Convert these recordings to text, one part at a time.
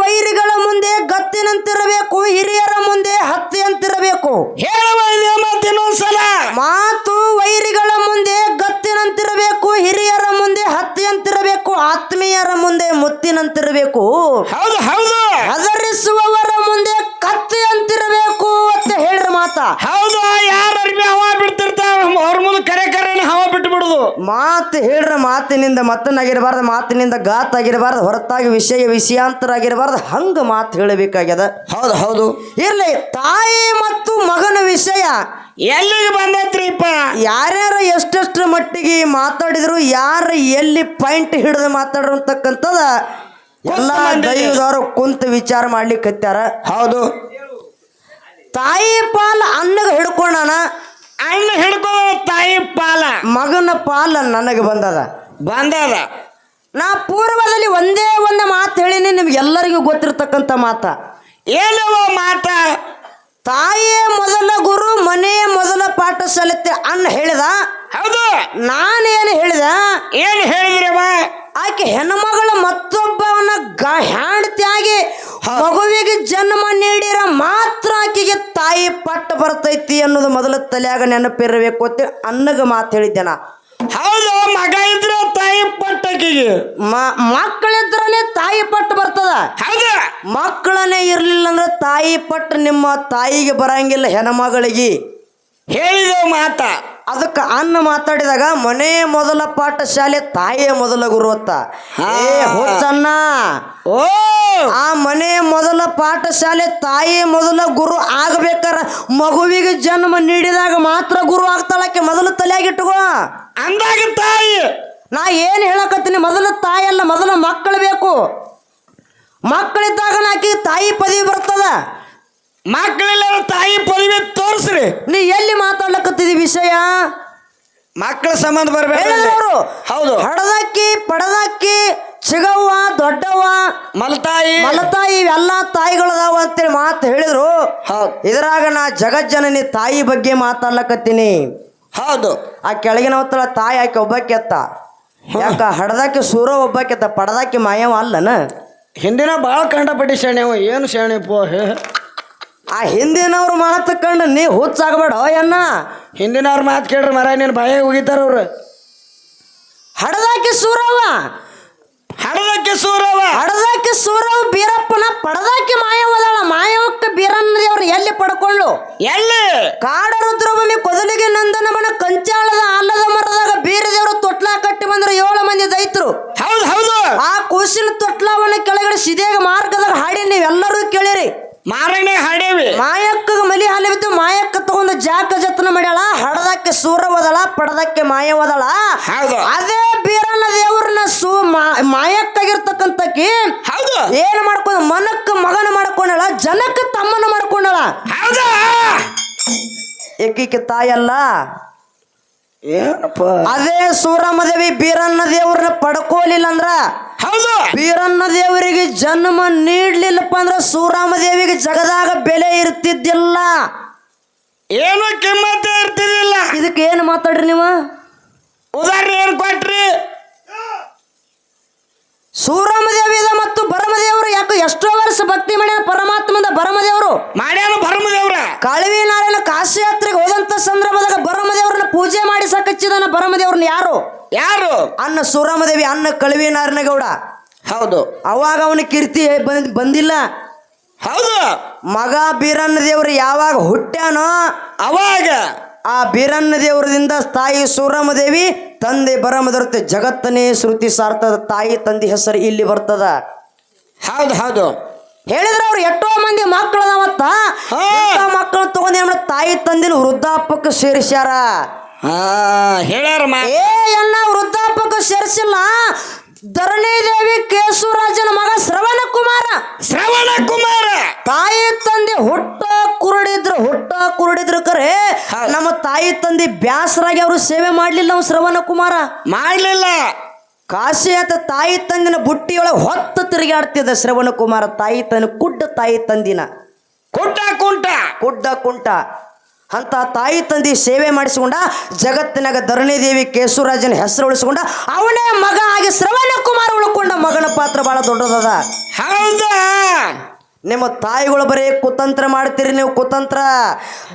ವೈರಿಗಳ ಮುಂದೆ ಗತ್ತಿನಂತಿರಬೇಕು ಹಿರಿಯರ ಮುಂದೆ ಹತ್ತಿಯಂತಿರಬೇಕು. ಹೇಳುವ ಇದೇ ಮಾತು ವೈರಿಗಳ ಮುಂದೆ ಗತ್ತಿನಂತಿರಬೇಕು ಹಿರಿಯರ ಮುಂದೆ ಹತ್ತಿಯಂತಿರಬೇಕು ಆತ್ಮೀಯರ ಮುಂದೆ ಮುತ್ತಿನಂತಿರಬೇಕು. ಹೌದು ಹೌದು. ಅದರಿಸುವವರ ಮುಂದೆ ಕತ್ತಿಯಂತಿರಬೇಕು ಅಂತ ಹೇಳಿದ ಮಾತ. ಹೌದು ಯಾರ ಅರ್ಬಿ ಹವಾ ಬಿಡ್ತಿರ್ತಾವ ಅವ್ರ ಮುಂದೆ ಕರೆ ಕರೆನ ಹವಾ ಬಿಟ್ಟು ಬಿಡುದು ಮಾತು ಹೇಳ್ರ ಮಾತಿನಿಂದ ಮತ್ತನಾಗಿರಬಾರ್ದು ಮಾತಿನಿಂದ ಗಾತ್ ಆಗಿರಬಾರ್ದು ಹೊರತಾಗಿ ವಿಷಯ ವಿಷಯಾಂತರ ಆಗಿರಬಾರ್ದು ಹಂಗ ಮಾತು ಹೇಳಬೇಕಾಗ್ಯದ. ಹೌದು ಹೌದು. ಇರ್ಲಿ ತಾಯಿ ಮತ್ತು ಮಗನ ವಿಷಯ ಎಲ್ಲಿಗೆ ಬಂದೈತ್ರಿಪ್ಪ? ಯಾರ್ಯಾರ ಎಷ್ಟೆಷ್ಟು ಮಟ್ಟಿಗೆ ಮಾತಾಡಿದ್ರು ಯಾರು ಎಲ್ಲಿ ಪಾಯಿಂಟ್ ಹಿಡಿದು ಮಾತಾಡ್ರು ಅಂತಕ್ಕಂಥದ ಎಲ್ಲ. ದೈವದವರು ಕುಂತು ವಿಚಾರ ಮಾಡ್ಲಿಕ್ಕೆ ಹತ್ಯಾರ ಹೌದು. ತಾಯಿ ಪಾಲ ಅನ್ನಗ ಹಿಡ್ಕೊಂಡಾನ ಅಣ್ಣ ಹಿಡ್ಕೋ ತಾಯಿ ಪಾಲ. ಮಗನ ಪಾಲ ನನಗೆ ಬಂದದ. ಬಂದದ. ನಾ ಪೂರ್ವದಲ್ಲಿ ಒಂದೇ ಒಂದು ಮಾತು ಹೇಳಿನಿ ನಿಮ್ಗೆ ಎಲ್ಲರಿಗೂ ಗೊತ್ತಿರ್ತಕ್ಕಂಥ ಮಾತ. ಏನವ ಮಾತ? ತಾಯಿಯೇ ಮೊದಲ ಗುರು ಮನೆಯೇ ಮೊದಲ ಪಾಠ ಸಲತೆ ಅನ್ನ ಹೇಳಿದ. ಹೌದು. ನಾನೇನು ಹೇಳಿದ? ಏನ್ ಹೇಳಿದ್ರವ? ಆಕೆ ಹೆಣ್ಮಗಳ ಮತ್ತೊಬ್ಬವನ ಗ ಹೆಂಡತಿಯಾಗಿ ಮಗುವಿಗೆ ಜನ್ಮ ನೀಡಿರ ಮಾತ್ರ ಆಕೆಗೆ ತಾಯಿ ಪಟ್ಟ ಬರ್ತೈತಿ ಅನ್ನೋದು ಮೊದಲ ತಲೆಯಾಗ ನೆನಪಿರಬೇಕು ಅಂತ ಅನ್ನಗ ಮಾತು ಹೇಳಿದ್ದೆ ನಾ ಹೌದು ಮಗ ಇದ್ರೆ ತಾಯಿ ಪಟ್ಟ ಮ- ಮಕ್ಕಳಿದ್ರನೇ ತಾಯಿ ಪಟ್ಟ ಬರ್ತದ. ಹೌದು. ಮಕ್ಕಳನ್ನೇ ಇರಲಿಲ್ಲ ಅಂದ್ರೆ ತಾಯಿ ಪಟ್ಟು ನಿಮ್ಮ ತಾಯಿಗೆ ಬರಂಗಿಲ್ಲ ಹೆಣ್ಮಗಳಿಗೆ. ಹೇಳಿದ ಮಾತ. ಅದಕ್ಕೆ ಅನ್ನ ಮಾತಾಡಿದಾಗ ಮನೆ ಮೊದಲ ಪಾಠಶಾಲೆ ತಾಯಿಯ ಮೊದಲ ಗುರು ಅಂತ ಏ ಓ. ಆ ಮನೆ ಮೊದಲ ಪಾಠಶಾಲೆ ತಾಯಿ ಮೊದಲ ಗುರು ಆಗಬೇಕಾರ ಮಗುವಿಗೆ ಜನ್ಮ ನೀಡಿದಾಗ ಮಾತ್ರ ಗುರು ಆಗ್ತಾಳಕ್ಕೆ ಮೊದಲು ತಲೆಯಾಗಿಟ್ಟುಕೋ. ಅಂದಾಗ ತಾಯಿ. ನಾ ಏನು ಹೇಳಕತ್ತೀನಿ? ಮೊದಲ ತಾಯಿ ಅಲ್ಲ ಮೊದಲ ಮಕ್ಕಳು ಬೇಕು. ಮಕ್ಕಳಿದ್ದಾಗ ನಾಕಿ ತಾಯಿ ಪದವಿ ಬರ್ತದ. ಮಕ್ಕಳೆಲ್ಲ ತಾಯಿ ಪದವಿ ತೋರಿಸ್ರಿ. ನೀ ಎಲ್ಲಿ ಮಾತಾಡ್ಲಕತ್ತಿದಿ ವಿಷಯ? ಮಕ್ಕಳ ಸಂಬಂಧ ಬರ್ಬೇಕು ಹೌದು. ಹಡದಕ್ಕಿ ಪಡದಕ್ಕಿ ಚಿಗವ್ವ ದೊಡ್ಡವ್ವ ಮಲತಾಯಿ. ಮಲತಾಯಿ ಇವೆಲ್ಲ ತಾಯಿಗಳದಾವ ಅಂತೇಳಿ ಮಾತು ಹೇಳಿದ್ರು. ಹೌದು. ಇದ್ರಾಗ ನಾ ಜಗಜ್ಜನನಿ ತಾಯಿ ಬಗ್ಗೆ ಮಾತಾಡ್ಲಕತ್ತೀನಿ. ಹೌದು. ಆ ಕೆಳಗಿನ ಹೊತ್ತಳ ತಾಯಿ ಆಕೆ ಒಬ್ಬಾಕಿ ಅತ್ತ. ಯಾಕ ಹಡದಾಕಿ ಸೂರ ಒಬ್ಬಕ್ಕೆತ್ತ ಪಡದಕ್ಕೆ ಪಡದಾಕಿ ಮಾಯವ ಅಲ್ಲನ? ಹಿಂದಿನ ಭಾಳ ಕಂಡಪಟ್ಟಿ ಶಾಣೆವು ಏನು ಶಾಣೆ ಪೋ ಹೇ. ಆ ಹಿಂದಿನವ್ರ ಮಾತು ಕಂಡು ನೀ ಹುಚ್ಚಾಗಬೇಡ ಅನ್ನ ಹಿಂದಿನವ್ರ ಮಾತು ಕೇಳ್ರಿ ಮರ ನೀನು ಭಯ ಹೋಗಿದ್ದಾರ ಅವ್ರು. ಹಡದಾಕಿ ಸೂರವ ಹಡದಕ್ಕೆ ಸೂರವ ಹಡದಾಕಿ ಸೂರವ ಬೀರಪ್ಪನ ಪಡದಾಕಿ ಮಾಯವದಾಳ. ಮಾಯವಕ್ಕ ಬೀರನ್ನ ದೇವ್ರು ಎಲ್ಲಿ ಪಡ್ಕೊಳ್ಳು ಎಲ್ಲಿ? ಕಾಡ ರುದ್ರಭೂಮಿ ಕೊದಲಿಗೆ ನಂದನವನ ಕಂಚಾಳದ ಆಲದ ಮರದಾಗ ಬೀರ ದೇವರು ತೊಟ್ಲ ಕಟ್ಟಿ ಬಂದ್ರೆ ಏಳು ಮಂದಿ ದೈತರು. ಹೌದು ಹೌದು. ಆ ಕೂಸಿನ ತೊಟ್ಲವನ್ನ ಕೆಳಗಡೆ ಸಿದೇಗ ಮಾರಣೆ ಹಾಡೇವಿ. ಮಾಯಕ್ಕ ಮಲಿ ಹಾಲಿ ಬಿದ್ದು ಮಾಯಕ್ಕ ತಗೊಂಡು ಜಾಕ ಜತನ ಮಾಡ್ಯಾಳ ಹಡದಕ್ಕೆ ಸೂರವದಳ ಪಡದಕ್ಕೆ ಮಾಯವದಳ ಹೌದು. ಅದೇ ಬೀರನ ದೇವ್ರನ್ನ ಸೂ ಮಾಯಕ್ಕಾಗಿರ್ತಕ್ಕಂತಕಿ ಹೌದು. ಏನ್ ಮಾಡ್ಕೊಂಡ ಮನಕ್ಕ ಮಗನ ಮಾಡ್ಕೊಂಡಳ ಜನಕ್ಕ ತಮ್ಮನ ಮಾಡ್ಕೊಂಡಳ. ಹೌದಾ. ಏಕೀಕೆ ತಾಯಲ್ಲ. ಏನಪ್ಪ? ಅದೇ ಸೂರಮ್ಮದೇವಿ ಬೀರನ್ನ ದೇವ್ರನ್ನ ಪಡ್ಕೋಲಿಲ್ಲ ಅಂದ್ರ ಹೌದು. ಬೀರನ್ನ ದೇವರಿಗೆ ಜನ್ಮ ನೀಡ್ಲಿಲ್ಲಪ್ಪ ಅಂದ್ರ ಸೂರಾಮ ದೇವಿಗೆ ಜಗದಾಗ ಬೆಲೆ ಇರ್ತಿದ್ದಿಲ್ಲ. ಏನು ಕಿಮ್ಮತ್ತೆ ಇರ್ತಿದಿಲ್ಲ ಇದಕ್ಕೆ ಏನು ಮಾತಾಡ್ರಿ ನೀವು? ಉದಾಹರಣೆ ಏನು ಕೊಟ್ರಿ? ಸೂರಮದೇವಿದ ಮತ್ತು ಭರಮದೇವರು ಯಾಕೆ ಎಷ್ಟೋ ವರ್ಷ ಭಕ್ತಿ ಮಾಡ್ಯಾನ ಪರಮಾತ್ಮದ ಭರಮದೇವರು? ಮಾಡ್ಯಾನ ಭರಮದೇವ್ರ. ಕಾಳವಿ ನಾರಾಯಣ ಕಾಶಿ ಯಾತ್ರೆಗೆ ಸಂದರ್ಭದಾಗ ಬರಮದೇವ್ರನ್ನ ಪೂಜೆ ಮಾಡಿ ಸಾಕಚ್ಚಿದಾನ ಬರಮದೇವ್ರನ್ನ ಯಾರು? ಯಾರು? ಅನ್ನ ಸೂರಮ್ಮದೇವಿ ಅನ್ನ ಕಳವಿ ನಾರಾಯಣಗೌಡ. ಹೌದು. ಅವಾಗ ಅವನ ಕೀರ್ತಿ ಬಂದ್ ಬಂದಿಲ್ಲ. ಹೌದು. ಮಗ ಬೀರನ್ನ ದೇವರು ಯಾವಾಗ ಹುಟ್ಟ್ಯಾನೋ ಅವಾಗ. ಆ ಬೀರನ್ನ ದೇವರದಿಂದ ತಾಯಿ ಸೂರಮ್ಮ ದೇವಿ ತಂದೆ ಬರಮದರುತ್ತೆ ಜಗತ್ತನೇ ಶ್ರುತಿ ಸಾರ್ತದ ತಾಯಿ ತಂದೆ ಹೆಸರು ಇಲ್ಲಿ ಬರ್ತದ. ಹೌದು ಹೌದು. ಹೇಳಿದ್ರ ಅವ್ರು ಎಷ್ಟೋ ಮಂದಿ ಮಕ್ಕಳು ಅವತ್ತ ಮಕ್ಕಳು ತಗೊಂಡ್? ತಾಯಿ ತಂದಿನ ವೃದ್ಧಾಪಕ್ಕೆ ಸೇರಿಸ್ಯಾರ. ಹೇಳ್ಯಾರಮ್ಮ ಹೇಳ್ಯಾರ ಏ ಎನ್ನ ವೃದ್ಧಾಪಕ್ಕೆ ಸೇರಿಸಿಲ್ಲ. ಧರಣಿ ದೇವಿ ಕೇಶವರಾಜನ ಮಗ ಶ್ರವಣ ಕುಮಾರ ಶ್ರವಣ ಕುಮಾರ ತಾಯಿ ತಂದೆ ಹುಟ್ಟ ಕುರುಡಿದ್ರು ಹುಟ್ಟ ಕುರುಡಿದ್ರು ಕರೆ. ನಮ್ಮ ತಾಯಿ ತಂದೆ ಬ್ಯಾಸರಾಗಿ ಅವರು ಸೇವೆ ಮಾಡ್ಲಿಲ್ಲ ನಾವು ಶ್ರವಣ ಕುಮಾರ ಮಾಡ್ಲಿಲ್ಲ. ಕಾಶಿ ಆತ ತಾಯಿ ತಂದಿನ ಬುಟ್ಟಿಯೊಳಗೆ ಹೊತ್ತು ತಿರುಗಾಡ್ತಿದ್ದ ಶ್ರವಣ ಕುಮಾರ ತಾಯಿ ತನ್ನ ಕುಡ್ಡ ತಾಯಿ ತಂದಿನ. ಕುಡ್ಡ ಕುಂಟ. ಕುಡ್ಡ ಕುಂಟ. ಅಂತ ತಾಯಿ ತಂದೆ ಸೇವೆ ಮಾಡಿಸಿಕೊಂಡ ಜಗತ್ತಿನಾಗ ಧರಣಿ ದೇವಿ ಕೇಶವರಾಜನ ಹೆಸರು ಉಳಿಸಿಕೊಂಡ ಅವನೇ ಮಗ ಆಗಿ ಶ್ರವಣ ಕುಮಾರ ಉಳ್ಕೊಂಡ ಮಗನ ಪಾತ್ರ ಬಹಳ ದೊಡ್ಡದದ. ಹೌದಾ? ನಿಮ್ಮ ತಾಯಿಗಳು ಬರೀ ಕುತಂತ್ರ ಮಾಡ್ತೀರಿ ನೀವು ಕುತಂತ್ರ.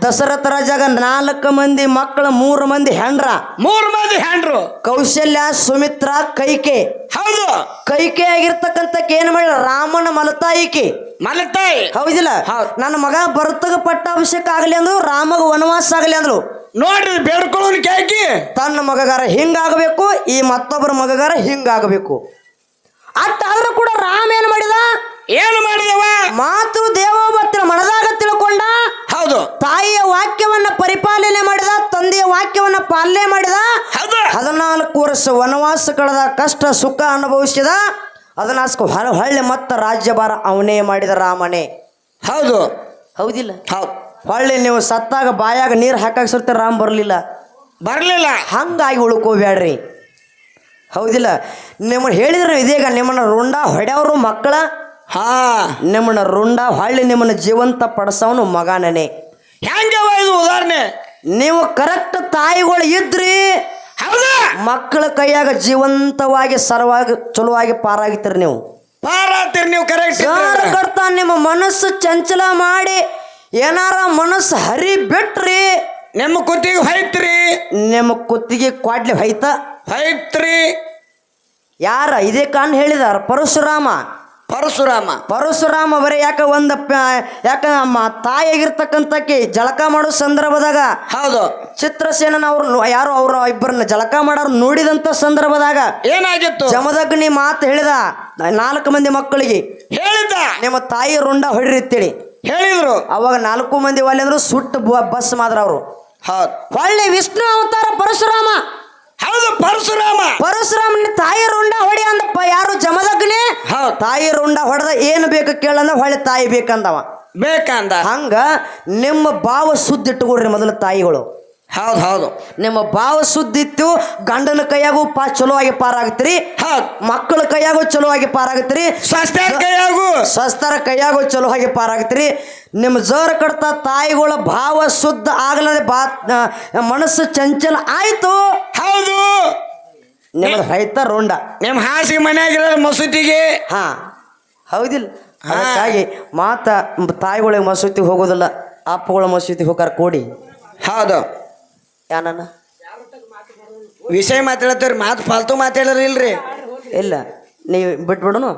ದಶರಥ ರಾಜಾಗ ನಾಲ್ಕು ಮಂದಿ ಮಕ್ಕಳು ಮೂರು ಮಂದಿ ಹೆಂಡ್ರ ಮೂರು ಮಂದಿ ಹೆಂಡ್ರು ಕೌಶಲ್ಯ ಸುಮಿತ್ರ ಕೈಕೆ. ಹೌದು. ಕೈಕೆ ಆಗಿರ್ತಕ್ಕಂಥ ಏನ್ ಮಾಡಿ ರಾಮನ ಮಲತಾಯಿಕೆ ಮಲತಾಯಿ. ಹೌದಿಲ್ಲ? ಹೌದ್. ನನ್ನ ಮಗ ಭರತಗ ಪಟ್ಟಾಭಿಷೇಕ ಆಗಲಿ ಅಂದ್ರು ರಾಮಗ ವನವಾಸ ಆಗಲಿ ಅಂದ್ರು. ನೋಡ್ರಿ ಬೇಡ್ಕೊಳ್ಳೋನ್ ಕೇಕಿ. ತನ್ನ ಮಗಗಾರ ಹಿಂಗಾಗಬೇಕು ಈ ಮತ್ತೊಬ್ಬರ ಮಗಗಾರ ಹಿಂಗಾಗಬೇಕು. ಅಟ್ಟಾದ್ರೂ ಕೂಡ ರಾಮ ಏನ್ ಮಾಡಿದ? ಏನು ಮಾಡಿದವ? ಮಾತು ದೇವೋಬತ್ತಿನ ಮನದಾಗ ತಿಳ್ಕೊಂಡ ಹೌದು. ತಾಯಿಯ ವಾಕ್ಯವನ್ನ ಪರಿಪಾಲನೆ ಮಾಡಿದ ತಂದೆಯ ವಾಕ್ಯವನ್ನ ಪಾಲನೆ ಮಾಡಿದ ಹೌದು. ಹದಿನಾಲ್ಕು ವರ್ಷ ವನವಾಸ ಕಳೆದ ಕಷ್ಟ ಸುಖ ಅನುಭವಿಸಿದ ಹದಿನಾಲ್ಕು ಹೊರ ಹೊಳ್ಳಿ ಮತ್ತ ರಾಜ್ಯಭಾರ ಅವನೇ ಮಾಡಿದ ರಾಮನೇ. ಹೌದು. ಹೌದಿಲ್ಲ? ಹೌದು. ಹೊಳ್ಳಿ ನೀವು ಸತ್ತಾಗ ಬಾಯಾಗ ನೀರು ಹಾಕಾಕ ಸುತ್ತ ರಾಮ್ ಬರಲಿಲ್ಲ. ಬರ್ಲಿಲ್ಲ. ಹಂಗಾಗಿ ಉಳ್ಕೋಬ್ಯಾಡ್ರಿ. ಹೌದಿಲ್ಲ? ನಿಮ್ಮನ್ನ ಹೇಳಿದ್ರೆ ಇದೀಗ ನಿಮ್ಮನ್ನ ರುಂಡ ಹೊಡೆಯವರು ಮಕ್ಕಳ ಹಾ. ನಿಮ್ಮನ್ನ ರುಂಡ ಹೊಳ್ಳಿ ನಿಮ್ಮನ್ನ ಜೀವಂತ ಪಡಿಸವನು ಮಗನೇ ಹೆಂಗವ ಇದು ಉದಾಹರಣೆ? ನೀವು ಕರೆಕ್ಟ್ ತಾಯಿಗಳು ಇದ್ರಿ ಹೌದಾ? ಮಕ್ಕಳ ಕೈಯಾಗ ಜೀವಂತವಾಗಿ ಸರ್ವಾಗಿ ಚಲುವಾಗಿ ಪಾರಾಗಿತ್ತೀರಿ ನೀವು. ಪಾರಾಗ್ತೀರಿ ನೀವು ಕರೆಕ್ಟ್ ಕಡ್ತ ನಿಮ್ಮ ಮನಸ್ಸು ಚಂಚಲ ಮಾಡಿ ಏನಾರ ಮನಸ್ಸು ಹರಿ ಬಿಟ್ರಿ. ನಿಮ್ಮ ಕುತ್ತಿಗೆ ಹೊಯ್ತ್ರಿ. ನಿಮ್ಮ ಕುತ್ತಿಗೆ ಕ್ವಾಡ್ಲಿ ಹೊಯ್ತ. ಹೊಯ್ತ್ರಿ. ಯಾರ ಇದೇ ಕಾನ್ ಹೇಳಿದಾರ ಪರಶುರಾಮ? ಪರಶುರಾಮ. ಪರಶುರಾಮ ಬರೀ ಯಾಕ ಒಂದ ಯಾಕೆ ನಮ್ಮ ತಾಯಿಯಾಗಿರ್ತಕ್ಕಂಥಕ್ಕೆ ಜಳಕ ಮಾಡೋ ಸಂದರ್ಭದಾಗ ಹೌದು. ಚಿತ್ರಸೇನನ ಅವ್ರು ಯಾರು ಅವ್ರ ಇಬ್ಬರನ್ನ ಜಳಕ ಮಾಡೋರು ನೋಡಿದಂತ ಸಂದರ್ಭದಾಗ ಏನಾಗಿತ್ತು? ಜಮದಗ್ನಿ ಮಾತು ಹೇಳಿದ ನಾಲ್ಕು ಮಂದಿ ಮಕ್ಕಳಿಗೆ. ಹೇಳಿದ ನಿಮ್ಮ ತಾಯಿ ರುಂಡ ಹೊಡ್ರಿ ಅಂತೇಳಿ. ಹೇಳಿದ್ರು? ಅವಾಗ ನಾಲ್ಕು ಮಂದಿ ಒಲೆ ಅಂದ್ರು ಸುಟ್ಟು ಬಸ್ ಮಾತ್ರ ಅವರು. ಹೌದು. ಒಳ್ಳೆ ವಿಷ್ಣು ಅವತಾರ ಪರಶುರಾಮ. ಹೌದು ಪರಶುರಾಮ. ಪರಶುರಾಮನ ತಾಯಿ ರುಂಡ ಹೊಡಿ ಅಂದಪ್ಪ ಯಾರು? ಜಮದಗ್ನಿ? ಹೌದು. ತಾಯಿ ರುಂಡ ಹೊಡೆದ ಏನು ಬೇಕು ಕೇಳಂದ ಹೊಳೆ ತಾಯಿ ಬೇಕಂದವ. ಬೇಕಂದ. ಹಂಗ ನಿಮ್ಮ ಭಾವ ಸುದ್ದಿ ಇಟ್ಟುಕೊಡ್ರಿ ಮೊದಲು ತಾಯಿಗಳು. ಹೌದು ಹೌದು. ನಿಮ್ಮ ಭಾವ ಸುದ್ದಿತ್ತು ಗಂಡನ ಕೈಯಾಗೂ ಪಾ ಚಲೋ ಆಗಿ ಪಾರಾಗತ್ರಿ ಹೌದು. ಮಕ್ಕಳ ಕೈಯಾಗೂ ಚಲೋ ಆಗಿ ಪಾರಾಗತ್ರಿ ಸಸ್ತರ ಕೈಯಾಗೂ. ಚಲೋ ಆಗಿ ಪಾರಾಗತ್ರಿ ನಿಮ್ಮ ಜೋರ ಕಡ್ತ ತಾಯಿಗಳ ಭಾವ ಶುದ್ಧ ಆಗಲದೆ ಬಾ ಮನಸ್ಸು ಚಂಚಲ ಆಯ್ತು. ಹೌದು. ನಿಮ್ಮ ರೈತ ರೋಂಡ. ನಿಮ್ಮ ಹಾಸಿಗೆ ಮನೆಯಾಗಿರೋ ಮಸೂತಿಗೆ. ಹಾ ಹೌದಿಲ್ಲ. ಹಾಗಾಗಿ ಮಾತ ತಾಯಿಗಳಿಗೆ ಮಸೂತಿ ಹೋಗೋದಿಲ್ಲ ಅಪ್ಪಗಳ ಮಸೂತಿ ಹೋಗಾರ ಕೂಡಿ. ಹೌದು. ಯಾನನ್ನ ವಿಷಯ ಮಾತಾಡತ್ತೀರಿ ಮಾತು ಫಾಲ್ತು ಮಾತಾಡೋರು ಇಲ್ರಿ? ಇಲ್ಲ, ನೀವು ಬಿಟ್ಬಿಡೋನು?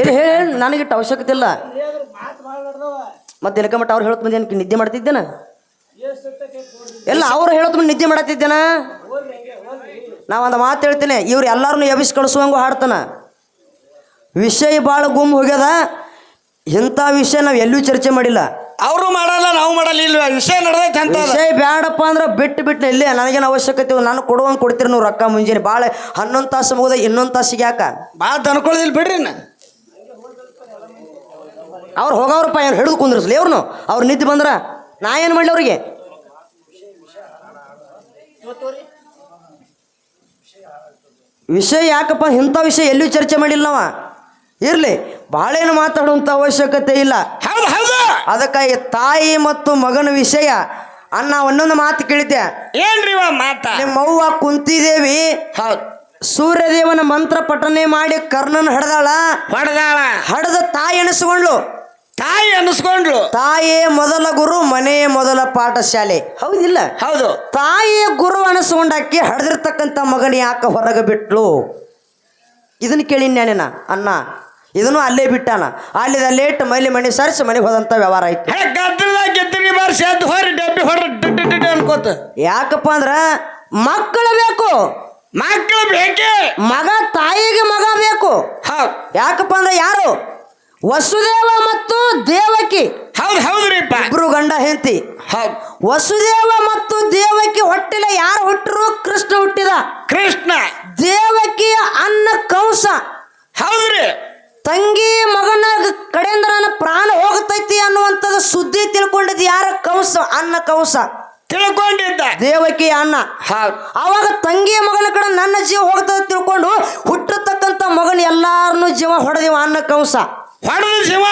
ಇಲ್ಲ, ಹೇಳಿ ನನಗಿಟ್ಟು ಅವಶ್ಯಕತೆ ಇಲ್ಲ. ಮತ್ತೆ ಇಲ್ಕಮಟ್ಟ ಅವ್ರು ಹೇಳತ್ ಮಂದಿ ನಿದ್ದೆ ಮಾಡ್ತಿದ್ದೇನ? ಎಲ್ಲ ಅವ್ರು ಹೇಳತ್ ಮಂದಿ ನಿದ್ದೆ ಮಾಡತ್ತಿದ್ದೇನ? ನಾ ಒಂದು ಮಾತು ಹೇಳ್ತೀನಿ, ಇವ್ರು ಎಲ್ಲಾರನ್ನು ಎಬ್ಬಿಸಿ ಕಳಿಸುವಂಗೂ ಹಾಡ್ತಾನ. ವಿಷಯ ಭಾಳ ಗುಮ್ ಹೋಗ್ಯದ, ಇಂಥ ವಿಷಯ ನಾವು ಎಲ್ಲೂ ಚರ್ಚೆ ಮಾಡಿಲ್ಲ. ಅವರು ಮಾಡಲ್ಲ ನಾವು ಮಾಡಲ್ಲ. ಇಲ್ಲ ವಿಷಯ ನಡೆದೈತೆ ಅಂತ ಅದ. ವಿಷಯ ಬೇಡಪ್ಪ ಅಂದ್ರೆ ಬಿಟ್ಟು ಬಿಟ್ಟು ಇಲ್ಲೇ ನನಗೇನು ಅವಶ್ಯಕತೆ ಇಲ್ಲ. ನಾನು ಕೊಡುವಂಗೆ ಕೊಡ್ತೀರಿ ನೀವು ರೊಕ್ಕ ಮುಂಜಾನೆ. ಭಾಳ ಹನ್ನೊಂದು ತಾಸು ಮುಗಿದ ಇನ್ನೊಂದು ತಾಸಿಗೆ ಯಾಕೆ? ಭಾಳ ತನ್ಕೊಳ್ಳೋದಿಲ್ಲ ಬಿಡ್ರಿ ನಾ ಅವ್ರು ಹೋಗವ್ರಪ್ಪ ಏನು ಹಿಡಿದು ಕುಂದ್ರಸ್ಲಿ ಅವ್ರನ್ನು ಅವ್ರು ನಿದ್ದೆ ಬಂದ್ರ ನಾ ಏನು ಮಾಡಲಿ ಅವ್ರಿಗೆ? ವಿಷಯ ಯಾಕಪ್ಪ? ಇಂಥ ವಿಷಯ ಎಲ್ಲೂ ಚರ್ಚೆ ಮಾಡಿಲ್ಲ ನಾವ ಇರಲಿ. ಭಾಳೇನು ಮಾತಾಡುವಂಥ ಅವಶ್ಯಕತೆ ಇಲ್ಲ. ಹೌದು ಹೌದು. ಅದಕ್ಕಾಗಿ ತಾಯಿ ಮತ್ತು ಮಗನ ವಿಷಯ ಅನ್ನ ಒಂದೊಂದು ಮಾತು ಕೇಳಿದ್ದೆ. ಏನ್ರಿ ಇವ ಮಾತ? ನಿಮ್ಮವ್ವ ಕುಂತಿದೇವಿ. ಹೌದು. ಸೂರ್ಯದೇವನ ಮಂತ್ರ ಪಠನೆ ಮಾಡಿ ಕರ್ಣನ ಹಡ್ದಾಳ. ಹೊಡೆದಾಳ. ಹಡದ ತಾಯಿ ಎಣಿಸ್ಕೊಂಡ್ಲು ತಾಯಿ ಅನಿಸ್ಕೊಂಡ್ಲು ತಾಯಿಯೇ ಮೊದಲ ಗುರು ಮನೆಯೇ ಮೊದಲ ಪಾಠಶಾಲೆ. ಹೌದಿಲ್ಲ? ಹೌದು. ತಾಯಿಯ ಗುರು ಅನಿಸ್ಕೊಂಡಾಕಿ ಹಡ್ದಿರ್ತಕ್ಕಂಥ ಮಗನ ಯಾಕೆ ಹೊರಗೆ ಬಿಟ್ಲು? ಇದನ್ನ ಕೇಳಿ ನಾನೇನ ಅನ್ನ ಇದನ್ನು ಅಲ್ಲೇ ಬಿಟ್ಟಾನ. ಅಲ್ಲಿದ ಲೇಟ್ ಮೈಲಿ ಮಣಿ ಸರಿಸಿ ಮನೆಗೆ ಹೋದಂಥ ವ್ಯವಹಾರ ಆಯ್ತು. ಗೆದ್ದಗಿ ಬಾರಿಸಿ ಹೊರ ಡಬ್ಬಿ ಹೊರ ಅನ್ಕೋತ. ಯಾಕಪ್ಪ ಅಂದ್ರ ಮಕ್ಕಳು ಬೇಕು. ಮಕ್ಕಳು ಬೇಕೇ? ಮಗ ತಾಯಿಗೆ ಮಗ ಬೇಕು. ಹೌದು. ಯಾಕಪ್ಪ ಅಂದ್ರೆ ಯಾರು? ವಸುದೇವ ಮತ್ತು ದೇವಕಿ. ಹೌದು ಹೌದ್ರಿಪ್ಪ ಇಬ್ರು ಗಂಡ ಹೆಂಡತಿ. ಹೌದು. ವಸುದೇವ ಮತ್ತು ದೇವಕಿ ಹೊಟ್ಟಿಲ ಯಾರು ಹುಟ್ಟರು ಕೃಷ್ಣ ಹುಟ್ಟಿದ. ಕೃಷ್ಣ. ದೇವಕಿಯ ಅನ್ನ ಕಂಸ ಹೌದ್ರಿ ತಂಗಿ ಮಗನ ಕಡೆಯಿಂದ ನನ್ನ ಪ್ರಾಣ ಹೋಗ್ತೈತಿ ಅನ್ನುವಂಥದ್ದು ಸುದ್ದಿ ತಿಳ್ಕೊಂಡಿದ್ದು ಯಾರ ಕಂಸ ಅನ್ನ ಕಂಸ ತಿಳ್ಕೊಂಡಿದ್ದ. ದೇವಕಿ ಅನ್ನ ಅವಾಗ ತಂಗಿಯ ಮಗನ ಕಡೆ ನನ್ನ ಜೀವ ಹೋಗ್ತದೆ ತಿಳ್ಕೊಂಡು ಹುಟ್ಟಿರ್ತಕ್ಕಂಥ ಮಗನ ಎಲ್ಲಾರನು ಜೀವ ಹೊಡೆದಿವ ಅನ್ನ ಕಂಸ ಹೊಡೆದ ಜೀವ.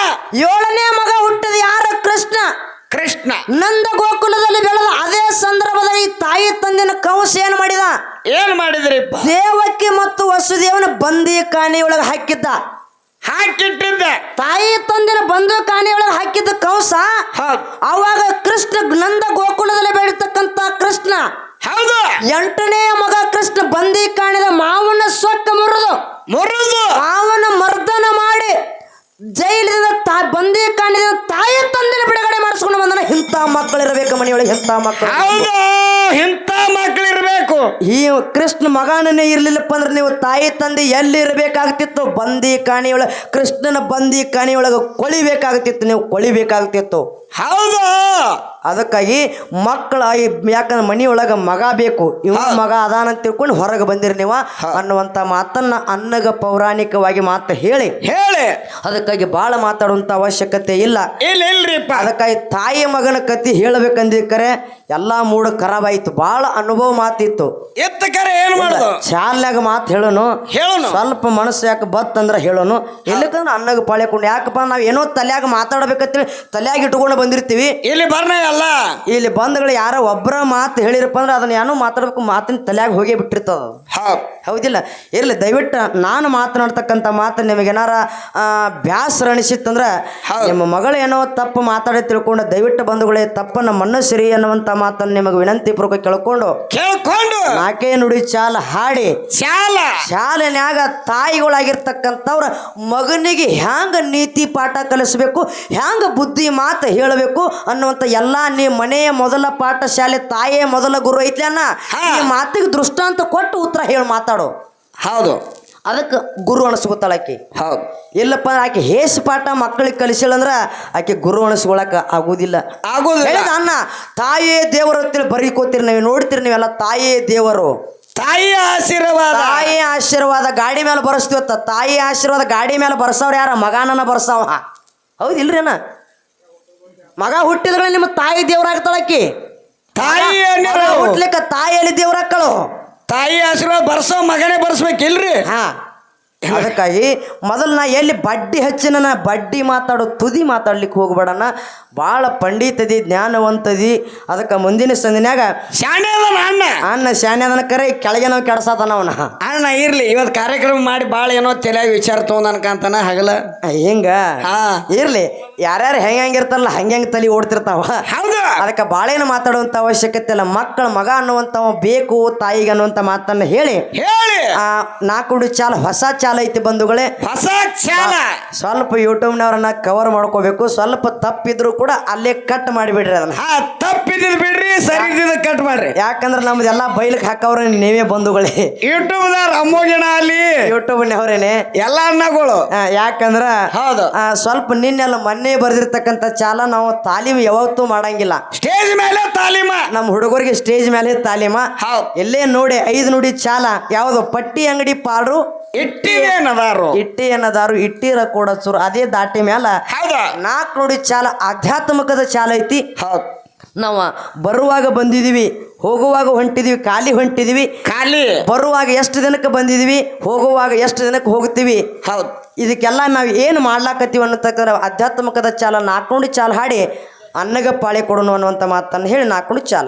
ಏಳನೇ ಮಗ ಹುಟ್ಟಿದ ಯಾರ? ಕೃಷ್ಣ. ಕೃಷ್ಣ. ನಂದ ಗೋಕುಲದಲ್ಲಿ ಬೆಳೆದ ಅದೇ ಸಂದರ್ಭದಲ್ಲಿ ತಾಯಿ ತಂದಿನ ಕಂಸ ಏನು ಮಾಡಿದ? ಏನ್ ಮಾಡಿದ್ರಿ ದೇವಕಿ ಮತ್ತು ವಸುದೇವನ ಬಂದಿ ಕಾಣಿಯೊಳಗೆ ಹಾಕಿದ್ದ. ಹಾಕಿಟ್ಟಿದ್ದ. ತಾಯಿ ತಂದಿನ ಬಂದು ಕೌಸ ಅವಾಗ ಕೃಷ್ಣ ನಂದ ಗೋಕುಲದಲ್ಲಿ ಬೆಳೀತಕ್ಕಂತ ಕೃಷ್ಣ. ಹೌದು. ಎಂಟನೇ ಮಗ ಕೃಷ್ಣ ಬಂದಿ ಕಾಣಿದ ಮಾವನ ಸೊಕ್ಕ ಮುರಿದು. ಮುರಿದು. ಮಾವನ ಮರ್ದನ ಮಾಡಿ ಜೈಲಿನ ತಾ ಬಂದಿ ಕಾಣಿದ ತಾಯಿ ತಂದಿನ ಬಿಡುಗಡೆ ಮಾಡಿಸ್ಕೊಂಡು ಬಂದನ. ಇಂಥ ಮಕ್ಕಳಿರಬೇಕು ಮನೆಯೊಳಗೆ ಇಂಥ ಮಕ್ಕಳು. ಹೌದು. ಇಂಥ ಮಕ್ಳು ಇರ್ಬೇಕು. ಈ ಕೃಷ್ಣ ಮಗನೇ ಇರಲಿಲ್ಲಪ್ಪ ಅಂದ್ರೆ ನೀವು ತಾಯಿ ತಂದೆ ಎಲ್ಲಿ ಇರಬೇಕಾಗ್ತಿತ್ತು? ಬಂದಿ ಕಾಣಿಯೊಳಗೆ ಕೃಷ್ಣನ ಬಂದಿ ಕಾಣಿಯೊಳಗೆ ಕೊಳಿಬೇಕಾಗ್ತಿತ್ತು ನೀವು ಕೊಳಿಬೇಕಾಗ್ತಿತ್ತು. ಹೌದು. ಅದಕ್ಕಾಗಿ ಮಕ್ಕಳ ಯಾಕಂದ್ರೆ ಮನೆಯೊಳಗೆ ಮಗ ಬೇಕು. ಇವ ಮಗ ಅದಾನ ಅಂತ ತಿಳ್ಕೊಂಡು ಹೊರಗೆ ಬಂದಿರಿ ನೀವು ಅನ್ನುವಂಥ ಮಾತನ್ನ ಅನ್ನಗ ಪೌರಾಣಿಕವಾಗಿ ಮಾತು ಹೇಳಿ. ಹೇಳಿ. ಅದಕ್ಕಾಗಿ ಬಹಳ ಮಾತಾಡುವಂತ ಅವಶ್ಯಕತೆ ಇಲ್ಲ. ಅದಕ್ಕಾಗಿ ತಾಯಿ ಮಗನ ಕತಿ ಹೇಳಬೇಕಂದಿಕ್ಕರೆ ಎಲ್ಲ ಮೂಡ್ ಖರಾಬ್ ಆಯ್ತು. ಭಾಳ ಅನುಭವ ಮಾತಿತ್ತು. ಎತ್ತ ಕರೆ ಏನ್ ಮಾಡುದು? ಚಾಲ್ನಾಗ ಮಾತು ಹೇಳೋನು. ಹೇಳೋನು. ಸ್ವಲ್ಪ ಮನಸ್ಸು ಯಾಕೆ ಬತ್ತಂದ್ರೆ ಹೇಳೋನು. ಎಲ್ಲಿಕಂದ್ರೆ ಅನ್ನಗ ಪಾಳ್ಯಕೊಂಡು ಯಾಕಪ್ಪ ನಾವು ಏನೋ ತಲ್ಯಾಗ ಮಾತಾಡ್ಬೇಕಂತೇಳಿ ತಲ್ಯಾಗ ಇಟ್ಕೊಂಡು ಬಂದಿರ್ತೀವಿ. ಇಲ್ಲಿ ಬರ್ನ ಅಲ್ಲ ಇಲ್ಲಿ ಬಂದ್ಗಳು ಯಾರ ಒಬ್ಬರ ಮಾತು ಹೇಳಿರಪ್ಪ ಅಂದ್ರೆ ಅದನ್ನ ಏನೋ ಮಾತಾಡ್ಬೇಕು ಮಾತಿನ ತಲೆಯಾಗ ಹೋಗೇ ಬಿಟ್ಟಿರ್ತದ. ಹೌದಿಲ್ಲ. ಇರ್ಲಿ ದಯವಿಟ್ಟು ನಾನು ಮಾತನಾಡ್ತಕ್ಕಂಥ ಮಾತು ನಿಮಗೇನಾರ ಬ್ಯಾಸರ ಅನಿಸಿತ್ತಂದ್ರೆ. ನಿಮ್ಮ ಮಗಳು ಏನೋ ತಪ್ಪು ಮಾತಾಡಿ ತಿಳ್ಕೊಂಡು ದಯವಿಟ್ಟು ಬಂಧುಗಳೇ ತಪ್ಪನ್ನ ಮನಸ್ಸಿರಿ ಅನ್ನುವಂಥ ಮಾತನ್ನು ನಿಮಗೆ ವಿನಂತಿ ಪೂರ್ವಕ ಕೇಳ್ಕೊಂಡು ಕೇಳ್ಕೊಂಡು ನಾಕೆ ನುಡಿ ಚಾಲ ಹಾಡಿ ಶಾಲ ಶಾಲೆನ್ಯಾಗ ತಾಯಿಗಳಾಗಿರ್ತಕ್ಕಂಥವ್ರ ಮಗನಿಗೆ ಹ್ಯಾಂಗ ನೀತಿ ಪಾಠ ಕಲಿಸ್ಬೇಕು ಹ್ಯಾಂಗ ಬುದ್ಧಿ ಮಾತು ಹೇಳಬೇಕು ಅನ್ನುವಂಥ ಎಲ್ಲ ನೀ ಮನೆಯ ಮೊದಲ ಪಾಠ ಶಾಲೆ ತಾಯಿಯ ಮೊದಲ ಗುರು ಐತ್ಲಿ ಅನ್ನ ಈ ಮಾತಿಗೆ ದೃಷ್ಟಾಂತ ಕೊಟ್ಟು ಉತ್ತರ ಹೇಳಿ ಮಾತಾಡು. ಹೌದು. ಅದಕ್ಕೆ ಗುರು ಅನಿಸ್ಕೊತಾಳೆ ಆಕೆ. ಹೌದು. ಇಲ್ಲಪ್ಪ ಆಕೆ ಹೇಸ್ ಪಾಠ ಮಕ್ಕಳಿಗೆ ಅಂದ್ರೆ ಆಕೆ ಗುರು ಅನಿಸ್ಕೊಳಕ್ಕೆ ಆಗೋದಿಲ್ಲ. ಆಗುದಿಲ್ಲ. ಅನ್ನ ತಾಯೇ ದೇವರು ಅಂತೇಳಿ ಬರೀಕೋತೀರಿ ನೀವು ನೋಡ್ತೀರಿ ನೀವೆಲ್ಲ ತಾಯೇ ದೇವರು. ತಾಯಿ ಆಶೀರ್ವಾದ. ತಾಯಿ ಆಶೀರ್ವಾದ ಗಾಡಿ ಮೇಲೆ ಬರಸ್ತೀವತ್ತ ತಾಯಿ ಆಶೀರ್ವಾದ ಗಾಡಿ ಮೇಲೆ ಬರ್ಸವ್ರು ಯಾರ? ಮಗನನ್ನ ಬರ್ಸವ ಹೌದಿಲ್ರಿ ಅಣ್ಣ? ಮಗ ಹುಟ್ಟಿದ್ರೆ ನಿಮ್ಮ ತಾಯಿ ದೇವ್ರಾಗ್ತಾಳಕಿ ತಾಯಿ ಹುಟ್ಲಿಕ್ಕೆ ಹುಟ್ಲಿಕ್ಕ ತಾಯಿಯಲ್ಲಿ ದೇವ್ರಾಕ್ಕಳು ತಾಯಿ ಆಶೀರ್ವಾದ ಬರ್ಸೋ ಮಗನೇ ಬರ್ಸ್ಬೇಕಿಲ್ರಿ? ಹಾ. ಅದಕ್ಕಾಗಿ ಮೊದಲು ನಾ ಎಲ್ಲಿ ಬಡ್ಡಿ ಹಚ್ಚಿನ ನಾ ಬಡ್ಡಿ ಮಾತಾಡೋ ತುದಿ ಮಾತಾಡ್ಲಿಕ್ಕೆ ಹೋಗ್ಬೇಡಣ್ಣ ಭಾಳ ಪಂಡಿತದಿ ಜ್ಞಾನವಂತದಿ. ಅದಕ್ಕೆ ಮುಂದಿನ ಸಂದಿನ್ಯಾಗ ಶಾಣೆ ಅಣ್ಣ. ಶಾನ್ಯದನ ಕರೆ ಕೆಳಗೆ ನಾವು ಕೆಡಸಾತನ ಅವನ. ಅಣ್ಣ ಇರ್ಲಿ ಇವತ್ತು ಕಾರ್ಯಕ್ರಮ ಮಾಡಿ ಭಾಳ ಏನೋ ತಲೆಯಾಗ ವಿಚಾರ ತೊಗೊಂಡನ್ಕಂತಾನ ಹಗಲ. ಹಿಂಗ? ಹಾ. ಇರ್ಲಿ ಯಾರ್ಯಾರು ಹೆಂಗ್ ಹೆಂಗಿರ್ತಾರಲ್ಲ ಹಂಗೆ ಹೆಂಗೆ ತಲೆ ಓಡ್ತಿರ್ತಾವ. ಹೌದು. ಅದಕ್ಕೆ ಬಾಳೇನು ಮಾತಾಡುವಂಥ ಅವಶ್ಯಕತೆ ಇಲ್ಲ. ಮಕ್ಕಳ ಮಗ ಅನ್ನುವಂಥವ ಬೇಕು ತಾಯಿಗೆ ಅನ್ನುವಂಥ ಮಾತನ್ನ ಹೇಳಿ. ಹೇಳಿ. ಆ ನಾಲ್ಕು ಚಾಲ ಹೊಸ ಚಾಲ ಐತಿ ಬಂಧುಗಳೇ. ಹೊಸ ಚಾಲ. ಸ್ವಲ್ಪ ಯೂಟ್ಯೂಬ್ನವ್ರನ್ನ ಕವರ್ ಮಾಡ್ಕೋಬೇಕು. ಸ್ವಲ್ಪ ತಪ್ಪಿದ್ರು ಕೂಡ ಅಲ್ಲೇ ಕಟ್ ಮಾಡಿಬಿಡ್ರಿ ಅದನ್ನ. ಹಾ ತಪ್ಪಿದ್ದು ಬಿಡ್ರಿ ಸರಿ ಇದ್ದಿದ್ ಕಟ್ ಮಾಡ್ರಿ. ಯಾಕಂದ್ರೆ ನಮ್ದೆಲ್ಲ ಬೈಲಕ್ ಹಾಕವ್ರೆ ನೀವೇ ಬಂಧುಗಳೇ. ಯೂಟ್ಯೂಬ್ದಾರ ಅಮ್ಮೋಗಿನ ಅಲ್ಲಿ? ಯೂಟ್ಯೂಬ್ ಅವ್ರೇನೆ. ಎಲ್ಲ ಅಣ್ಣಗಳು ಯಾಕಂದ್ರ ಹೌದು. ಆ, ಸ್ವಲ್ಪ ನಿನ್ನೆಲ್ಲ ಮೊನ್ನೆ ಬರ್ದಿರ್ತಕ್ಕಂಥ ಚಾಲ ನಾವು ತಾಲೀಮ್ ಯಾವತ್ತೂ ಮಾಡಂಗಿಲ್ಲ. ಸ್ಟೇಜ್ ಮೇಲೆ ತಾಲೀಮ. ನಮ್ಮ ಹುಡುಗರಿಗೆ ಸ್ಟೇಜ್ ಮೇಲೆ ತಾಲೀಮ. ಹೌದು. ಎಲ್ಲೇ ನೋಡಿ ಐದು ನುಡಿ ಚಾಲ. ಯಾವ್ದು? ಪಟ್ಟಿ ಅಂಗಡಿ ಪಾಡ್ರು. ಇಟ್ಟಿದೇನದಾರು ಇಟ್ಟಿ ಏನದಾರು? ಇಟ್ಟಿರ ಕೂಡ ಚೂರು ಅದೇ ದಾಟಿ ಮ್ಯಾಲ ಹೌದ? ನಾಲ್ಕು ನುಡಿ ಚಾಲ ಆಧ್ಯಾತ್ಮಿಕದ ಚಾಲ ಐತಿ. ಹೌದು. ನಾವು ಬರುವಾಗ ಬಂದಿದ್ದೀವಿ ಹೋಗುವಾಗ ಹೊಂಟಿದೀವಿ ಖಾಲಿ ಹೊಂಟಿದೀವಿ. ಖಾಲಿ? ಬರುವಾಗ ಎಷ್ಟು ದಿನಕ್ಕೆ ಬಂದಿದೀವಿ ಹೋಗುವಾಗ ಎಷ್ಟು ದಿನಕ್ಕೆ ಹೋಗ್ತೀವಿ? ಹೌದು. ಇದಕ್ಕೆಲ್ಲ ನಾವು ಏನು ಮಾಡ್ಲಾಕತ್ತೀವಿ ಅನ್ನತಕ್ಕಂದ್ರೆ ಆಧ್ಯಾತ್ಮಿಕದ ಚಾಲ ನಾಲ್ಕೊಂಡು ಚಾಲ ಹಾಡಿ ಅನ್ನಗ ಪಾಳೆ ಕೊಡೋಣ ಅನ್ನುವಂಥ ಮಾತನ್ನು ಹೇಳಿ ನಾಕೊಂಡು ಚಾಲ.